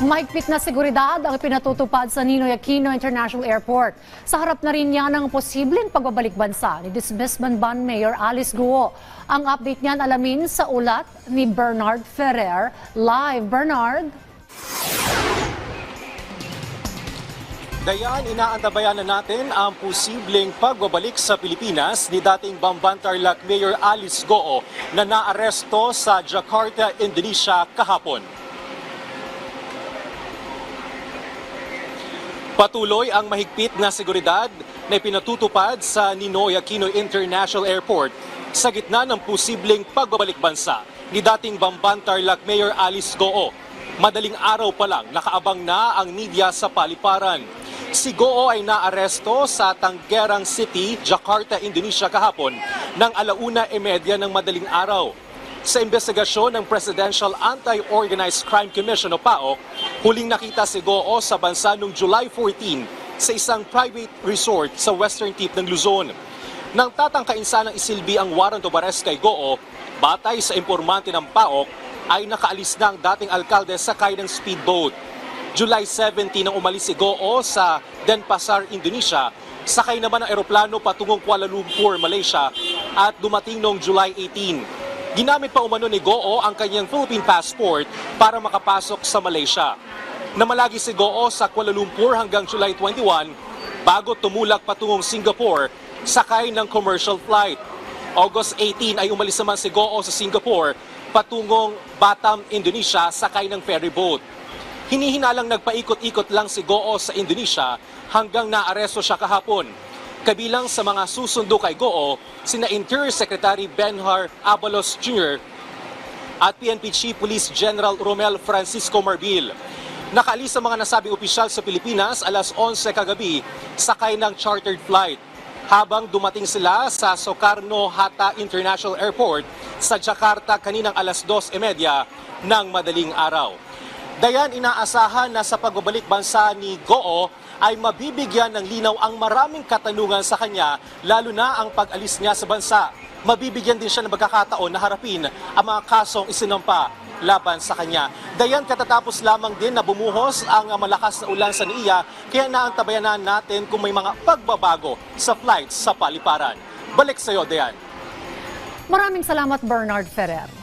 Mahigpit na seguridad ang pinatutupad sa Ninoy Aquino International Airport. Sa harap na rin niya ng posibleng pagbabalik bansa ni Disbisbanban Mayor Alice Guo. Ang update niyan alamin sa ulat ni Bernard Ferrer. Live, Bernard. Dayan, inaantabayan na natin ang posibleng pagbabalik sa Pilipinas ni dating Bambantarlac Mayor Alice Goo na naaresto sa Jakarta, Indonesia kahapon. Patuloy ang mahigpit na seguridad na pinatutupad sa Ninoy Aquino International Airport sa gitna ng posibleng pagbabalik bansa ni dating Bambantarlac Mayor Alice Goo. Madaling araw pa lang nakaabang na ang media sa paliparan. Si Goo ay naaresto sa Tanggerang City, Jakarta, Indonesia kahapon ng alauna e medya ng madaling araw. Sa investigasyon ng Presidential Anti-Organized Crime Commission o PAOK, huling nakita si Goo sa bansa noong July 14 sa isang private resort sa western tip ng Luzon. Nang tatangkain sanang isilbi ang warrant of arrest kay Goo, batay sa impormante ng PAOK, ay nakaalis na ang dating alkalde sakay ng speedboat. July 17 nang umalis si Goo sa Denpasar, Indonesia, sakay naman ang eroplano patungong Kuala Lumpur, Malaysia at dumating noong July 18. Ginamit pa umano ni Goo ang kanyang Philippine passport para makapasok sa Malaysia. Namalagi si Goo sa Kuala Lumpur hanggang July 21 bago tumulak patungong Singapore sakay ng commercial flight. August 18 ay umalis naman si Goo sa Singapore patungong Batam, Indonesia sakay ng ferry boat. Hinihinalang nagpaikot-ikot lang si Goo sa Indonesia hanggang naaresto siya kahapon. Kabilang sa mga susundo kay Goo, sina Interior Secretary Benhar Abalos Jr. at PNP Chief Police General Romel Francisco Marbil. Nakaalis ang mga nasabing opisyal sa Pilipinas alas 11 kagabi sakay ng chartered flight habang dumating sila sa Soekarno Hatta International Airport sa Jakarta kaninang alas 2.30 ng madaling araw. Dayan, inaasahan na sa pagbabalik bansa ni Goo ay mabibigyan ng linaw ang maraming katanungan sa kanya, lalo na ang pag-alis niya sa bansa. Mabibigyan din siya ng pagkakataon na harapin ang mga kasong isinampa laban sa kanya. Dayan, katatapos lamang din na bumuhos ang malakas na ulan sa NIA, kaya naantabayan na natin kung may mga pagbabago sa flights sa paliparan. Balik sa iyo, Dayan. Maraming salamat, Bernard Ferrer.